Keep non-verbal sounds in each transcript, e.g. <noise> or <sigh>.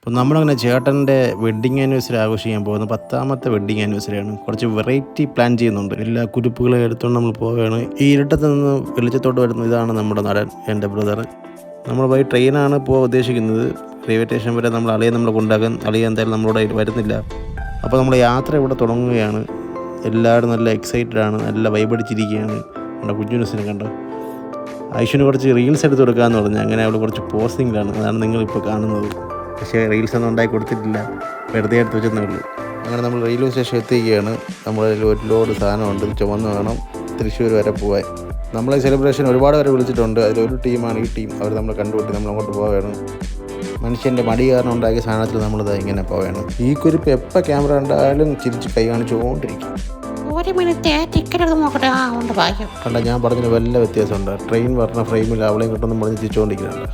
അപ്പോൾ നമ്മളങ്ങനെ ചേട്ടന്റെ വെഡ്ഡിങ് ആനിവേഴ്സറി ആഘോഷിക്കാൻ പോകുന്നത് പത്താമത്തെ വെഡ്ഡിങ് ആനിവേഴ്സറിയാണ് കുറച്ച് വെറൈറ്റി പ്ലാൻ ചെയ്യുന്നുണ്ട്. എല്ലാ കുരുപ്പുകളെ എടുത്തുകൊണ്ട് നമ്മൾ പോവുകയാണ്. ഈ ഇരുട്ടത്ത് നിന്ന് വെളിച്ചത്തോട്ട് വരുന്ന ഇതാണ് നമ്മുടെ നടൻ എന്റെ ബ്രദർ നമ്മൾ പോയി ട്രെയിനാണ് പോകാൻ ഉദ്ദേശിക്കുന്നത്. റെയിൽവേ സ്റ്റേഷൻ വരെ നമ്മൾ അളിയെ നമ്മൾ കൊണ്ടാക്കാൻ അളിയെ എന്തായാലും നമ്മളോട് വരുന്നില്ല. അപ്പോൾ നമ്മൾ യാത്ര ഇവിടെ തുടങ്ങുകയാണ്. എല്ലാവരും നല്ല എക്സൈറ്റഡ് ആണ് നല്ല വൈബടിച്ചിരിക്കുകയാണ് നമ്മുടെ കുഞ്ഞുനസിനെ കണ്ടോ? ഐഷുവിന് കുറച്ച് റീൽസ് എടുത്ത് കൊടുക്കാമെന്ന് പറഞ്ഞു. അങ്ങനെ അവൾ കുറച്ച് പോസ്റ്റിങ്ങിലാണ് അതാണ് നിങ്ങളിപ്പോൾ കാണുന്നത്. പക്ഷേ റീൽസ് ഒന്നും ഉണ്ടാക്കി കൊടുത്തിട്ടില്ല. വെറുതെ എടുത്ത് വെച്ചെന്നേ ഉള്ളൂ. അങ്ങനെ നമ്മൾ റെയിൽവേ സ്റ്റേഷൻ എത്തിക്കുകയാണ് നമ്മുടെ കയ്യിൽ ഒരു ലോഡ് സാധനമുണ്ട്. ചുമന്ന് വേണം തൃശ്ശൂർ വരെ പോകാൻ നമ്മളെ സെലിബ്രേഷൻ ഒരുപാട് പേരെ വിളിച്ചിട്ടുണ്ട്. അതിലൊരു ടീമാണ് ഈ ടീം അവർ നമ്മളെ കണ്ടുപിട്ടി നമ്മൾ അങ്ങോട്ട് പോവുകയാണ്. മനുഷ്യന്റെ മടി കാരണം ഉണ്ടാക്കിയ സാധനത്തിൽ നമ്മളിത് ഇങ്ങനെ പോവുകയാണ്. ഈ കുരിപ്പ് എപ്പോൾ ക്യാമറ ഉണ്ടായാലും ചിരിച്ച് കൈ കാണിച്ചുകൊണ്ടിരിക്കും. ഒരു മിനിറ്റ് ടിക്കറ്റ് എടുത്ത് നോക്കട്ടെ. ആ ഉണ്ട് ഭാഗ്യം. കണ്ട ഞാൻ പറഞ്ഞതിന് വല്ല വ്യത്യാസമുണ്ട്. ട്രെയിൻ പറഞ്ഞ ഫ്രെയിമിൽ അവളെയും കിട്ടുമെന്ന് പറഞ്ഞ് ചിരിച്ചുകൊണ്ടിരിക്കുന്നുണ്ട്.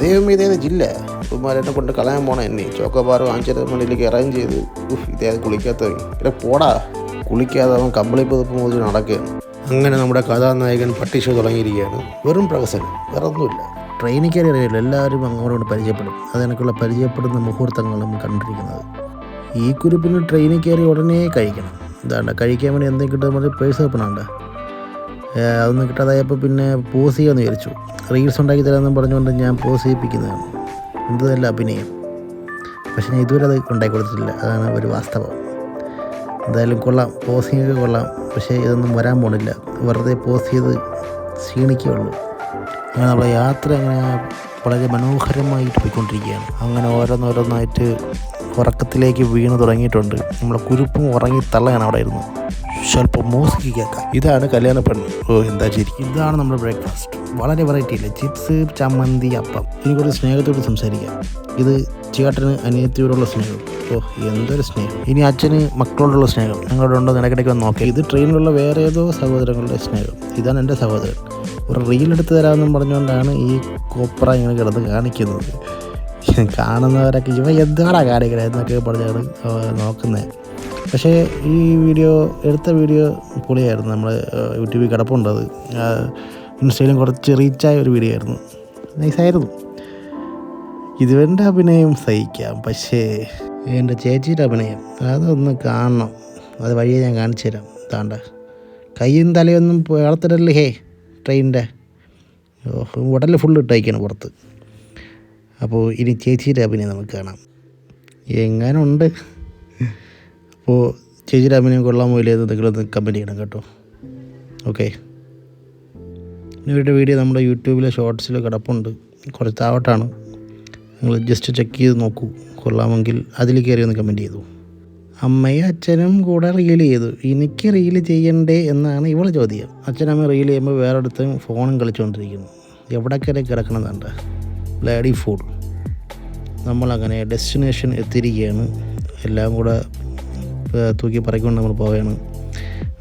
ദൈവം ഇതേത് ജില്ല? ഉമ്മാരെന്നെ കൊണ്ട് കളയാൻ പോണേ എന്നെ. ചോക്കോബാർ വാങ്ങിച്ചത് മണിയിലേക്ക് അറേഞ്ച് ചെയ്ത്. ഉഫ് ഇതേത് കുളിക്കാത്ത ഇല്ല പോടാ. കുളിക്കാതെ അവൻ കമ്പിളി പുതുപ്പ് മുതൽ നടക്കുകയാണ്. അങ്ങനെ നമ്മുടെ കഥാനായകൻ പട്ടിഷ തുടങ്ങിയിരിക്കുകയാണ്. വെറും പ്രഹസനം. വേറെ ഒന്നുമില്ല ട്രെയിനിൽ കയറി അറിയില്ല എല്ലാവരും അങ്ങോട്ട് പരിചയപ്പെടും. അതിനൊക്കെയുള്ള പരിചയപ്പെടുന്ന മുഹൂർത്തങ്ങൾ നമ്മൾ കണ്ടിരിക്കുന്നത്. ഈ കുരുപ്പിന് ട്രെയിനിൽ കയറി ഉടനെ കഴിക്കണം. എന്താണ് കഴിക്കാൻ വേണ്ടി എന്തെങ്കിലും കിട്ടുന്ന പേഴ്സ് വെപ്പണുണ്ട് അതൊന്നും കിട്ടാതായപ്പോൾ പിന്നെ പോസ് ചെയ്യാമെന്ന് വിചാരിച്ചു. റീൽസ് ഉണ്ടാക്കി തരാമെന്നും പറഞ്ഞുകൊണ്ട് ഞാൻ പോസ് ചെയ്യിപ്പിക്കുന്നതാണ്. എന്തല്ല അഭിനയം. പക്ഷെ ഞാൻ ഇതുവരെ അത് ഉണ്ടാക്കി കൊടുത്തിട്ടില്ല. അതാണ് ഒരു വാസ്തവം. എന്തായാലും കൊള്ളാം. പോസിങ്ങൊക്കെ കൊള്ളാം. പക്ഷേ ഇതൊന്നും വരാൻ പോണില്ല. വെറുതെ പോസ് ചെയ്ത് ക്ഷീണിക്കുകയുള്ളൂ അങ്ങനെ നമ്മുടെ യാത്ര അങ്ങനെ വളരെ മനോഹരമായിട്ട് പോയിക്കൊണ്ടിരിക്കുകയാണ്. അങ്ങനെ ഓരോന്നോരോന്നായിട്ട് ഉറക്കത്തിലേക്ക് വീണ് തുടങ്ങിയിട്ടുണ്ട്. നമ്മളെ കുരുപ്പും ഉറങ്ങി തള്ളയാണ് അവിടെ ഇരുന്നു. സ്വല്പം മ്യൂസിക് കേൾക്കാം ഇതാണ് കല്യാണ പെണ്ണ് ഓ എന്താ ശരിക്കും ഇതാണ് നമ്മുടെ ബ്രേക്ക്ഫാസ്റ്റ് വളരെ വെറൈറ്റി ഇല്ല? ചിപ്സ് ചമ്മന്തി അപ്പം. ഇനി കുറച്ച് സ്നേഹത്തോട് സംസാരിക്കാം. ഇത് ചേട്ടന് അനിയത്തിയോടുള്ള സ്നേഹം. ഓ എന്തൊരു സ്നേഹം. ഇനി അച്ഛന് മക്കളോടുള്ള സ്നേഹം. ഞങ്ങളുടെ ഉണ്ടോ? നിനക്കിടയ്ക്ക് വന്ന് നോക്കാം. ഇത് ട്രെയിനിലുള്ള വേറെ ഏതോ സഹോദരങ്ങളുടെ സ്നേഹം. ഇതാണ് എന്റെ സഹോദരൻ. ഒരു റീൽ എടുത്ത് തരാമെന്നും പറഞ്ഞുകൊണ്ടാണ് ഈ കോപ്ര ഇങ്ങനെ കിടന്ന് കാണിക്കുന്നത്. കാണുന്നവരൊക്കെ ഇവ എന്താണ് കാണിക്കണേ എന്നൊക്കെ പറഞ്ഞാണ് നോക്കുന്നത് പക്ഷേ ഈ വീഡിയോ എടുത്ത വീഡിയോ പൊളിയായിരുന്നു. നമ്മൾ യൂട്യൂബിൽ കിടപ്പുണ്ട് അത്. ഇൻസ്റ്റയിലും കുറച്ച് റീച്ചായ ഒരു വീഡിയോ ആയിരുന്നു. നൈസായിരുന്നു. ഇതുവന്റെ അഭിനയം സഹിക്കാം. പക്ഷേ എന്റെ ചേച്ചിയുടെ അഭിനയം അതൊന്ന് കാണണം. അത് വഴിയെ ഞാൻ കാണിച്ചു തരാം. താണ്ട. കൈയും തലയൊന്നും വളർത്തിടല്ലേ ഹേ ട്രെയിനിന്റെ. ഉടലിൽ ഫുള്ള് ഇട്ടയക്കാണ് പുറത്ത്. അപ്പോൾ ഇനി ചേച്ചിയുടെ അഭിനയം നമുക്ക് കാണാം. എങ്ങനുണ്ട്? അപ്പോൾ ചേച്ചിയുടെ അഭിനയം ഇല്ലേ എന്ന് നിങ്ങളൊന്ന് കമന്റ് ചെയ്യണം കേട്ടോ. ഓക്കെ ഇവരുടെ വീഡിയോ നമ്മുടെ യൂട്യൂബിലെ ഷോർട്സിൽ കിടപ്പുണ്ട്. കുറച്ച് താവട്ടാണ് നിങ്ങൾ ജസ്റ്റ് ചെക്ക് ചെയ്ത് നോക്കൂ. കൊള്ളാമെങ്കിൽ അതിൽ കയറി ഒന്ന് കമന്റ് ചെയ്തു. അമ്മയും അച്ഛനും കൂടെ റീൽ ചെയ്തു. എനിക്ക് റീൽ ചെയ്യണ്ടേ എന്നാണ് ഇവൾ ചോദ്യം. അച്ഛനമ്മ റീൽ ചെയ്യുമ്പോൾ വേറെ അടുത്തും ഫോണും കളിച്ചുകൊണ്ടിരിക്കുന്നു. എവിടെ കയറി ബ്ലാഡി ലേഡി ഫുഡ് നമ്മളങ്ങനെ ഡെസ്റ്റിനേഷൻ എത്തിയിരിക്കുകയാണ്. എല്ലാം കൂടെ തൂക്കി പറക്കൊണ്ട് നമ്മൾ പോവുകയാണ്.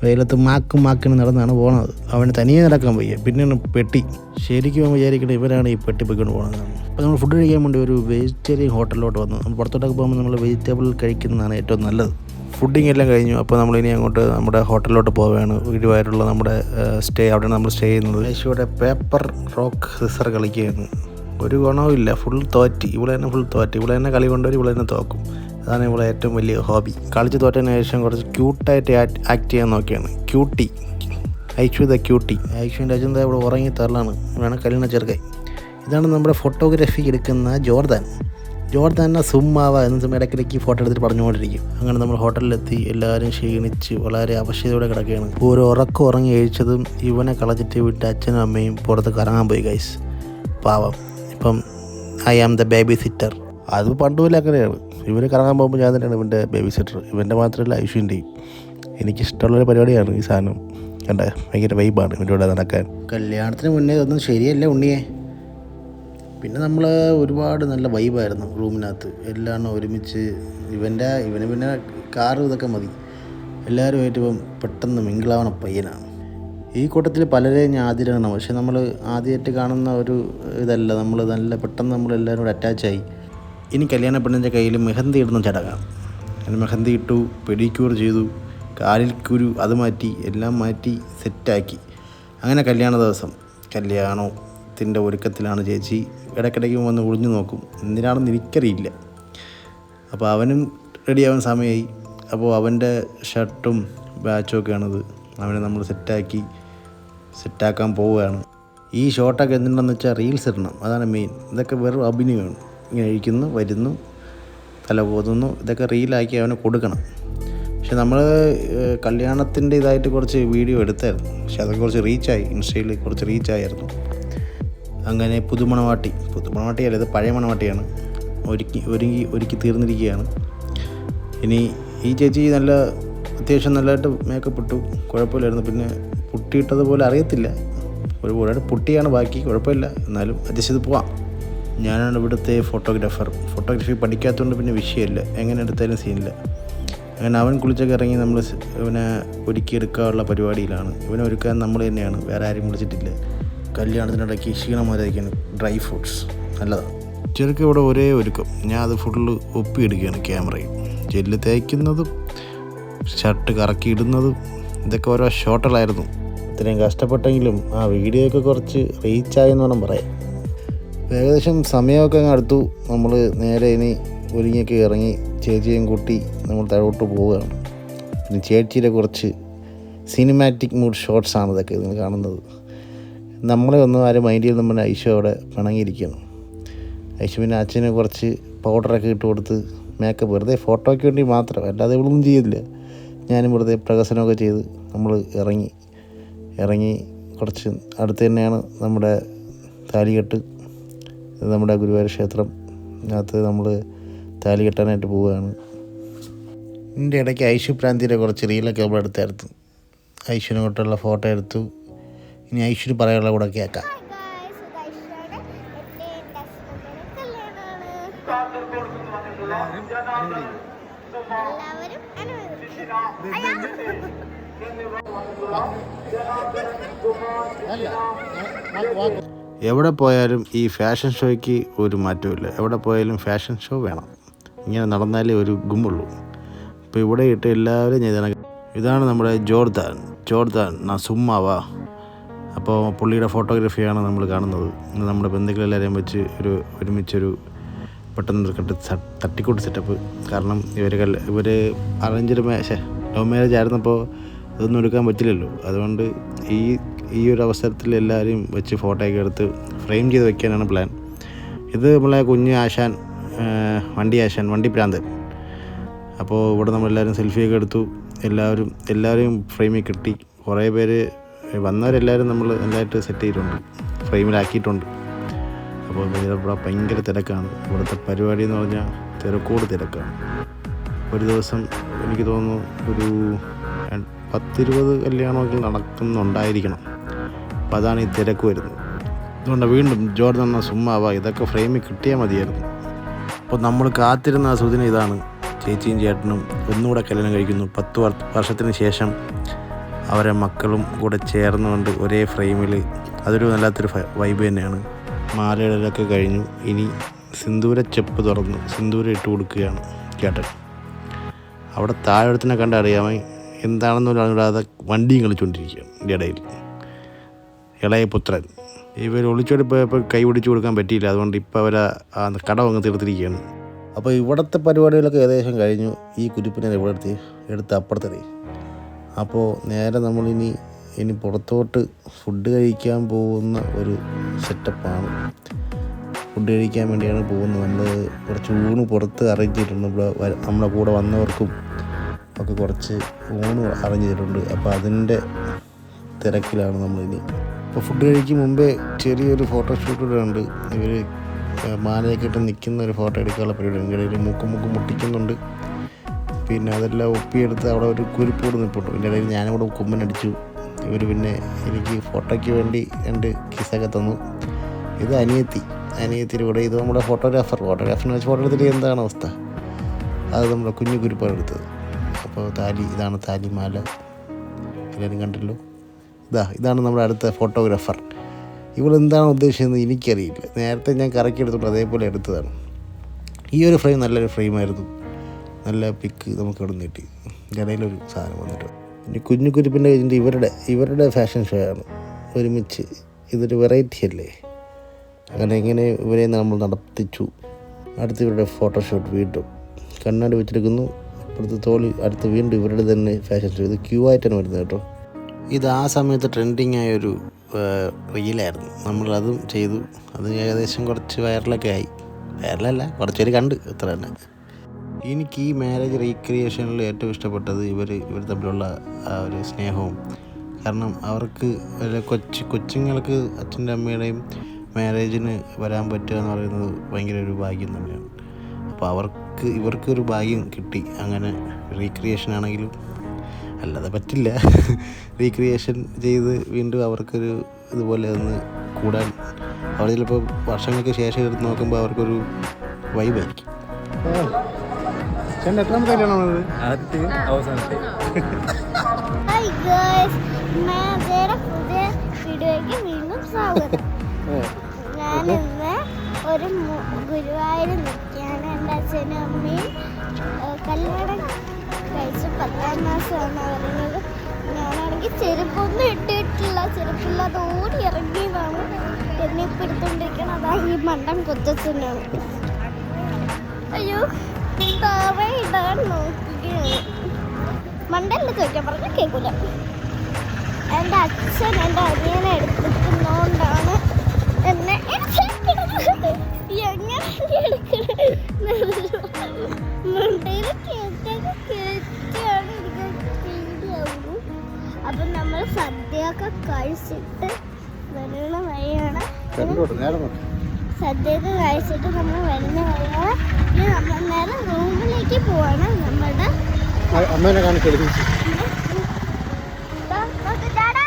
വെയിലത്ത് മാക്കും മാക്കിന് നടന്നാണ് പോകുന്നത് അവന് തനിയെ നടക്കാൻ വയ്യ. പിന്നെയാണ് പെട്ടി. ശരിക്കും വിചാരിക്കുന്നത് ഇവരാണ് ഈ പെട്ടി പൊയ്ക്കൊണ്ട് പോകുന്നത് അപ്പോൾ നമ്മൾ ഫുഡ് കഴിക്കാൻ വേണ്ടി ഒരു വെജിറ്റേറിയൻ ഹോട്ടലിലോട്ട് വന്നു. നമ്മൾ പുറത്തോട്ടൊക്കെ പോകുമ്പോൾ നമ്മൾ വെജിറ്റബിൾ കഴിക്കുന്നതാണ് ഏറ്റവും നല്ലത്. ഫുഡിങ് എല്ലാം കഴിഞ്ഞു. അപ്പോൾ നമ്മൾ ഇനി അങ്ങോട്ട് നമ്മുടെ ഹോട്ടലിലോട്ട് പോവുകയാണ്. ഗുരുവായൂരുള്ള നമ്മുടെ സ്റ്റേ അവിടെയാണ് നമ്മൾ സ്റ്റേ ചെയ്യുന്നത്. ഏഷ്യയുടെ പേപ്പർ റോക്ക് സിസർ കളിക്കുകയാണ്. ഒരു ഗുണവും ഇല്ല. ഫുൾ തോറ്റി. ഇവിടെ തന്നെ ഫുൾ തോറ്റി. ഇവിടെ തന്നെ കളി കൊണ്ടുവരും. ഇവിടെ തന്നെ തോക്കും. അതാണ് ഇവിടെ ഏറ്റവും വലിയ ഹോബി. കളിച്ച് തോറ്റതിന് ശേഷം കുറച്ച് ക്യൂട്ടായിട്ട് ആക്ട് ചെയ്യാൻ നോക്കിയാണ്. Cutie. Aishwarya the cutie. ഐശ്വര്യന്റെ Ajantha ഇവിടെ ഉറങ്ങി തരലാണ്. വേണം കല്യാണ ചെറുക്കൈ ഇതാണ് നമ്മുടെ ഫോട്ടോഗ്രാഫി എടുക്കുന്ന ജോർദാൻ. ജോർദാനെ സുമ്മാവ എന്ന സമയം ഇടയ്ക്കിടയ്ക്ക് ഫോട്ടോ എടുത്തിട്ട് പറഞ്ഞുകൊണ്ടിരിക്കും. അങ്ങനെ നമ്മൾ ഹോട്ടലിലെത്തി എല്ലാവരും ക്ഷീണിച്ച് വളരെ അവശതയോടെ കിടക്കുകയാണ്. ഓരോ ഉറക്കം ഉറങ്ങി കഴിച്ചതും ഇവനെ കളഞ്ഞിട്ട് വിട്ട് അച്ഛനും അമ്മയും പുറത്ത് കറങ്ങാൻ പോയി ഗൈസ് പാവം. ഇപ്പം I am the baby sitter അത് പണ്ടുപോലെ അങ്ങനെയാണ്. ഇവർ കറങ്ങാൻ പോകുമ്പോൾ ഞാൻ തന്നെയാണ് ഇവന്റെ ബേബി സിറ്റർ ഇവന്റെ മാത്രമല്ല ഐശ്വന്റെയും എനിക്കിഷ്ടമുള്ളൊരു പരിപാടിയാണ് ഈ സാധനം. കണ്ട? ഭയങ്കര വൈബാണ് ഇവന്റെ കൂടെ നടക്കാൻ. കല്യാണത്തിന് മുന്നേ ഇതൊന്നും ശരിയല്ല ഉണ്ണിയെ. പിന്നെ നമ്മൾ ഒരുപാട് നല്ല വൈബായിരുന്നു റൂമിനകത്ത്. എല്ലാം ഒരുമിച്ച് ഇവന്റെ ഇവന് പിന്നെ കാറും ഇതൊക്കെ മതി. എല്ലാവരുമായിട്ട് ഇപ്പം പെട്ടെന്ന് മിങ്കിളാവണ പയ്യനാണ്. ഈ കൂട്ടത്തിൽ പലരെയും ഞാൻ ആദ്യമാണ് പക്ഷേ നമ്മൾ ആദ്യമായിട്ട് കാണുന്ന ഒരു ഇതല്ല. നമ്മൾ നല്ല പെട്ടെന്ന് നമ്മൾ എല്ലാവരും കൂടെ അറ്റാച്ചായി ഇനി കല്യാണ പെണ്ണിന്റെ കയ്യിൽ മെഹന്തി ഇടുന്ന ചടങ്ങാണ്. അങ്ങനെ മെഹന്തി ഇട്ടു പെഡിക്യൂർ ചെയ്തു കാലിൽ കുരു അത് മാറ്റി എല്ലാം മാറ്റി സെറ്റാക്കി. അങ്ങനെ കല്യാണ ദിവസം കല്യാണത്തിന്റെ ഒരുക്കത്തിലാണ് ചേച്ചി ഇടയ്ക്കിടയ്ക്ക് വന്ന് ഒളിഞ്ഞു നോക്കും. എന്തിനാണെന്ന് എനിക്കറിയില്ല. അപ്പോൾ അവനും റെഡിയാവാൻ സമയമായി. അപ്പോൾ അവന്റെ ഷർട്ടും ബാച്ചും ഒക്കെയാണിത് അവനെ നമ്മൾ സെറ്റാക്കി സെറ്റാക്കാൻ പോവുകയാണ്. ഈ ഷോട്ടൊക്കെ എന്തുണ്ടെന്ന് വെച്ചാൽ റീൽസ് ഇടണം. അതാണ് മെയിൻ. ഇതൊക്കെ വെറും അഭിനയമാണ്. ഇരിക്കുന്നു വരുന്നു തല പോതുന്നു ഇതൊക്കെ റീലാക്കി അവന് കൊടുക്കണം. പക്ഷെ നമ്മൾ കല്യാണത്തിന്റെ ഇതായിട്ട് കുറച്ച് വീഡിയോ എടുത്തായിരുന്നു. പക്ഷെ അതൊക്കെ കുറച്ച് റീച്ചായി. ഇൻസ്റ്റയിൽ കുറച്ച് റീച്ചായിരുന്നു. അങ്ങനെ പുതുമണവാട്ടി പുതുമണവാട്ടിയല്ല ഇത് പഴയ മണവാട്ടിയാണ്. ഒരുക്കി ഒരുങ്ങി ഒരുക്കി തീർന്നിരിക്കുകയാണ്. ഇനി ഈ ചേച്ചി നല്ല അത്യാവശ്യം നല്ലതായിട്ട് മേക്കപ്പ് ഇട്ടു. കുഴപ്പമില്ലായിരുന്നു. പിന്നെ പുട്ടിയിട്ടതുപോലെ അറിയത്തില്ല. ഒരു ഒരുപാട് പുട്ടിയാണ് ബാക്കി. കുഴപ്പമില്ല. എന്നാലും അഡ്ജസ്റ്റ് ചെയ്ത് പോവാം. ഞാനാണ് ഇവിടുത്തെ ഫോട്ടോഗ്രാഫർ ഫോട്ടോഗ്രാഫി പഠിക്കാത്തതുകൊണ്ട് പിന്നെ വിഷയമില്ല. എങ്ങനെ എടുത്താലും സീനില്ല അങ്ങനെ അവൻ കുളിച്ചൊക്കെ ഇറങ്ങി നമ്മൾ ഇവനെ ഒരുക്കിയെടുക്കാനുള്ള പരിപാടിയിലാണ്. ഇവനെ ഒരുക്കാൻ നമ്മൾ തന്നെയാണ്. വേറെ ആരും വിളിച്ചിട്ടില്ല. കല്യാണത്തിനിടയ്ക്ക് ക്ഷീണമായിരിക്കാണ് ഡ്രൈ ഫ്രൂട്ട്സ് നല്ലതാണ് ചെറുക്ക് ഇവിടെ ഒരേ ഒരുക്കം. ഞാൻ അത് ഫുള്ള് ഒപ്പിയെടുക്കുകയാണ് ക്യാമറയിൽ ജെല്ല് തേക്കുന്നതും ഷർട്ട് കറക്കി ഇടുന്നതും ഇതൊക്കെ ഓരോ ഷോട്ടുകളായിരുന്നു ഇത്രയും കഷ്ടപ്പെട്ടെങ്കിലും ആ വീഡിയോ ഒക്കെ കുറച്ച് റീച്ചായെന്ന് വേണം പറയാം ഏകദേശം സമയമൊക്കെ അങ്ങ് അടുത്തു. നമ്മൾ നേരെ ഇനി ഒരുങ്ങിയൊക്കെ ഇറങ്ങി ചേച്ചിയും കൂട്ടി നമ്മൾ താഴോട്ട് പോവുകയാണ്. പിന്നെ ചേച്ചിയുടെ കുറച്ച് സിനിമാറ്റിക് മൂഡ് ഷോട്ട്സ് ആണ് ഇതൊക്കെ നിങ്ങൾ കാണുന്നത്. നമ്മളെ ഒന്നും ആരും മൈൻഡ് ചെയ്ത് നമ്മുടെ ഐശു അവിടെ പിണങ്ങിയിരിക്കുകയാണ്. ഐശു പിന്നെ അച്ഛന് കുറച്ച് പൗഡറൊക്കെ ഇട്ട് കൊടുത്ത് മേക്കപ്പ് വെറുതെ ഫോട്ടോയ്ക്ക് വേണ്ടി മാത്രം അല്ലാതെ ഇവളൊന്നും ചെയ്തില്ല. ഞാനും വെറുതെ പ്രകസനമൊക്കെ ചെയ്ത് നമ്മൾ ഇറങ്ങി ഇറങ്ങി കുറച്ച് അടുത്ത് തന്നെയാണ് നമ്മുടെ താലികെട്ട്. നമ്മുടെ ഗുരുവായൂർ ക്ഷേത്രം അകത്ത് നമ്മൾ താലി കെട്ടാനായിട്ട് പോവുകയാണ്. ഇതിന്റെ ഇടയ്ക്ക് ഐശു പ്രാന്തിയുടെ കുറച്ച് റീലൊക്കെ നമ്മൾ എടുത്തായിരുന്നു. ഐശുവിനെ കൊണ്ടുള്ള ഫോട്ടോ എടുത്തു. ഇനി ഐശ്വര്യ പറയാനുള്ള കൂടെ കേൾക്കാം. Hi എവിടെ പോയാലും ഈ ഫാഷൻ ഷോയ്ക്ക് ഒരു മാറ്റമില്ല എവിടെ പോയാലും ഫാഷൻ ഷോ വേണം. ഇങ്ങനെ നടന്നാലേ ഒരു ഗുമ്മുള്ളൂ അപ്പോൾ ഇവിടെ ഇട്ട് എല്ലാവരും ചെയ്താണ് ഇതാണ് നമ്മുടെ ജോർദാൻ. ജോർദാൻ നാ സുമ്മാവാ അപ്പോൾ പുള്ളിയുടെ ഫോട്ടോഗ്രാഫിയാണ് നമ്മൾ കാണുന്നത്. നമ്മുടെ ബന്ധുക്കളെല്ലാവരെയും വെച്ച് ഒരു ഒരുമിച്ചൊരു പെട്ടെന്ന് കെട്ട് തട്ടിക്കൂട്ട് സെറ്റപ്പ്. കാരണം ഇവർ ഇവർ അറേഞ്ച്ഡ് മാഷേ ലവ് മാരേജ് ആയിരുന്നപ്പോൾ ഇതൊന്നും എടുക്കാൻ പറ്റില്ലല്ലോ. അതുകൊണ്ട് ഈ ഈ ഒരു അവസരത്തിൽ എല്ലാവരെയും വെച്ച് ഫോട്ടോയൊക്കെ എടുത്ത് ഫ്രെയിം ചെയ്ത് വെക്കാനാണ് പ്ലാൻ. ഇത് നമ്മളെ കുഞ്ഞ് ആശാൻ വണ്ടി ആശാൻ വണ്ടി പ്രാന്തൻ. അപ്പോൾ ഇവിടെ നമ്മളെല്ലാവരും സെൽഫിയൊക്കെ എടുത്തു. എല്ലാവരും എല്ലാവരെയും ഫ്രെയിമിൽ കിട്ടി. കുറേ പേര് വന്നവരെല്ലാവരും നമ്മൾ നന്നായിട്ട് സെറ്റ് ചെയ്തിട്ടുണ്ട്. ഫ്രെയിമിലാക്കിയിട്ടുണ്ട്. അപ്പോൾ ഇവിടെ ഭയങ്കര തിരക്കാണ്. ഇവിടുത്തെ പരിപാടി എന്ന് പറഞ്ഞാൽ തിരക്കോട് തിരക്കാണ്. ഒരു ദിവസം എനിക്ക് തോന്നുന്നു ഒരു പത്തിരുപത് കല്യാണമൊക്കെ നടക്കുന്നുണ്ടായിരിക്കണം. അപ്പോൾ അതാണ് ഈ തിരക്ക് വരുന്നത്. അതുകൊണ്ട് വീണ്ടും ജോർജ് എന്ന സുമ്മാവ ഇതൊക്കെ ഫ്രെയിമിൽ കിട്ടിയാൽ മതിയായിരുന്നു. അപ്പോൾ നമ്മൾ കാത്തിരുന്ന ആ സുദിനം ഇതാണ്. ചേച്ചിയും ചേട്ടനും ഒന്നുകൂടെ കല്യാണം കഴിക്കുന്നു. പത്ത് വർ- വർഷത്തിന് ശേഷം അവരെ മക്കളും കൂടെ ചേർന്നുകൊണ്ട് ഒരേ ഫ്രെയിമിൽ അതൊരു വല്ലാത്തൊരു വൈബ് തന്നെയാണ്. മാലയിടലൊക്കെ കഴിഞ്ഞു. ഇനി സിന്ദൂര ചെപ്പ് തുറന്നു സിന്ദൂര ഇട്ട് കൊടുക്കുകയാണ് ചേട്ടൻ. അവിടെ താഴെടുത്തിനെ കണ്ടറിയാമേ? എന്താണെന്നൊരാളാതെ വണ്ടിയും കളിച്ചുകൊണ്ടിരിക്കുകയാണ് ഇടയിൽ. ഇളയ പുത്രൻ. ഇവർ ഒളിച്ചോടി പോയപ്പോൾ കൈ പിടിച്ചു കൊടുക്കാൻ പറ്റിയില്ല. അതുകൊണ്ട് ഇപ്പോൾ അവർ ആ കടം അങ്ങ് തീർത്തിരിക്കുകയാണ്. അപ്പോൾ ഇവിടുത്തെ പരിപാടികളൊക്കെ ഏകദേശം കഴിഞ്ഞു. ഈ കുരിപ്പിനെ ഇവിടെ എടുത്ത് എടുത്ത് അപ്പുറത്തെ അപ്പോൾ നേരെ നമ്മളിനി ഇനി പുറത്തോട്ട് ഫുഡ് കഴിക്കാൻ പോകുന്ന ഒരു സെറ്റപ്പാണ് ഫുഡ് കഴിക്കാൻ വേണ്ടിയാണ് പോകുന്നത്. നമ്മൾ കുറച്ച് ഊണ് പുറത്ത് അറേഞ്ച് ചെയ്തിട്ടുണ്ട്. ഇവിടെ നമ്മുടെ കൂടെ വന്നവർക്കും ഒക്കെ കുറച്ച് ഊണ് അറേഞ്ച് ചെയ്തിട്ടുണ്ട്. അപ്പോൾ അതിന്റെ തിരക്കിലാണ് നമ്മളിനി അപ്പോൾ ഫുഡ് കഴിക്കും മുമ്പേ ചെറിയൊരു ഫോട്ടോഷൂട്ട് കൂടെ ഉണ്ട്. ഇവർ മാലയൊക്കെ ഇട്ട് നിൽക്കുന്ന ഒരു ഫോട്ടോ എടുക്കാനുള്ള പരിപാടി ഇടയിൽ മൂക്കും മൂക്കും മുട്ടിക്കുന്നുണ്ട്. പിന്നെ അതെല്ലാം ഒപ്പിയെടുത്ത് അവിടെ ഒരു കുരിപ്പോട് നിൽപ്പുണ്ട് പിന്നെ ഇടയിൽ ഞാനിവിടെ കുമ്മനടിച്ചു ഇവർ പിന്നെ എനിക്ക് ഫോട്ടോയ്ക്ക് വേണ്ടി രണ്ട് കിസ്സൊക്കെ തന്നു. ഇത് അനിയത്തി. അനിയത്തിയുടെ കൂടെ ഇത് നമ്മുടെ ഫോട്ടോഗ്രാഫർ ഫോട്ടോഗ്രാഫറിനെ വെച്ച് ഫോട്ടോ എടുത്തിട്ട് എന്താണ് അവസ്ഥ? അത് നമ്മുടെ കുഞ്ഞു കുരിപ്പാണ് എടുത്തത്. അപ്പോൾ താലി ഇതാണ് താലിമാല. എല്ലാവരും കണ്ടല്ലോ. ഇതാ ഇതാണ് നമ്മുടെ അടുത്ത ഫോട്ടോഗ്രാഫർ. ഇവൾ എന്താണ് ഉദ്ദേശിച്ചതെന്ന് എനിക്കറിയില്ല. നേരത്തെ ഞാൻ കറക്കി എടുത്തോണ്ട് അതേപോലെ എടുത്തതാണ്. ഈ ഒരു ഫ്രെയിം നല്ലൊരു ഫ്രെയിമായിരുന്നു. നല്ല പിക്ക് നമുക്ക് ഇവിടെ നിന്ന് കിട്ടി. ഇടയിലൊരു സാധനം വന്നിട്ട്. പിന്നെ കുഞ്ഞു കുരുപ്പിന്റെ കഴിഞ്ഞിട്ട് ഇവരുടെ ഇവരുടെ ഫാഷൻ ഷോ ആണ്. ഒരുമിച്ച് ഇതൊരു വെറൈറ്റി അല്ലേ? അങ്ങനെ ഇങ്ങനെ ഇവരെ നമ്മൾ നടത്തിച്ചു. അടുത്ത് ഇവരുടെ ഫോട്ടോഷൂട്ട് വീണ്ടും. കണ്ണാടി വെച്ചിരിക്കുന്നു. അപ്പുറത്ത് തോളി അടുത്ത് വീണ്ടും ഇവരുടെ തന്നെ ഫാഷൻ ഷോ ഇത് ക്യൂ ആയിട്ടാണ് വരുന്നത് കേട്ടോ. ഇത് ആ സമയത്ത് ട്രെൻഡിങ് ആയൊരു റീലായിരുന്നു. നമ്മളതും ചെയ്തു. അത് ഏകദേശം കുറച്ച് വൈറലൊക്കെ ആയി. വൈറലല്ല കുറച്ച് പേര് കണ്ട്. ഇത്ര തന്നെ. എനിക്ക് ഈ മാരേജ് റീക്രിയേഷനിൽ ഏറ്റവും ഇഷ്ടപ്പെട്ടത് ഇവർ ഇവർ തമ്മിലുള്ള ആ ഒരു സ്നേഹവും. കാരണം അവർക്ക് കൊച്ച് കൊച്ചു കൊച്ചുങ്ങൾക്ക് അച്ഛന്റെ അമ്മയുടെയും മാരേജിന് വരാൻ പറ്റുക എന്ന് പറയുന്നത് ഭയങ്കര ഒരു ഭാഗ്യം തന്നെയാണ്. അപ്പോൾ അവർക്ക് ഇവർക്കൊരു ഭാഗ്യം കിട്ടി. അങ്ങനെ റീക്രിയേഷൻ ആണെങ്കിലും അല്ലാതെ പറ്റില്ല. റീക്രിയേഷൻ ചെയ്ത് വീണ്ടും അവർക്കൊരു ഇതുപോലെ ഒന്ന് കൂടാൻ. അവർ ചിലപ്പോൾ വർഷങ്ങൾക്ക് ശേഷം എടുത്ത് നോക്കുമ്പോൾ അവർക്കൊരു വൈബായിരിക്കും എത്രാമത്തെ കല്യാണമാണത് ആദ്യത്തെ അവസാനത്തെ. വീണ്ടും സ്വാഗതം. <laughs> ഞാൻ ഇന്ന് ഒരു ഗുരുവായൂർ മാസമാണ് പറയുന്നത് ഞാനാണെങ്കിൽ ചെരുപ്പൊന്നും ഇട്ടിട്ടില്ല. ചെരുപ്പില്ലാതെ ഓടി ഇറങ്ങിയതാണ് എന്നെ ഇപ്പം എടുത്തുകൊണ്ടിരിക്കണം അതാ ഈ മണ്ടം കൊച്ചച്ഛനാണ്. അയ്യോ താവേ ഇടാൻ നോക്കുകയാണ്. മണ്ടല്ല ചോദിക്കാൻ പറഞ്ഞ കേൾക്കൂല. എന്റെ അച്ഛൻ എന്റെ അനിയനെ എടുത്തിരിക്കുന്നോണ്ടാണ് എന്നെ. എങ്ങനെ എടുക്കണത് മണ്ടയിൽ കേക്കൊക്കെ അപ്പം നമ്മൾ സദ്യയൊക്കെ കഴിച്ചിട്ട് വരുന്ന വഴിയാണ്. സദ്യയൊക്കെ കഴിച്ചിട്ട് നമ്മൾ വരുന്ന വഴിയാണ്. ഇനി നമ്മൾ നേരെ റൂമിലേക്ക് പോവാണ് നമ്മുടെ അമ്മേനെ. കണ്ടോ? ഇതാണ്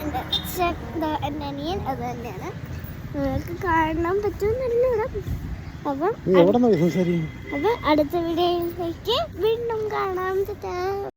എന്റെ എന്റെ അനിയൻ അത് തന്നെയാണ്. നിങ്ങൾക്ക് കാണാൻ പറ്റുമെന്നല്ല അപ്പം അടുത്ത വീഡിയോയിലേക്ക് വീണ്ടും കാണാം.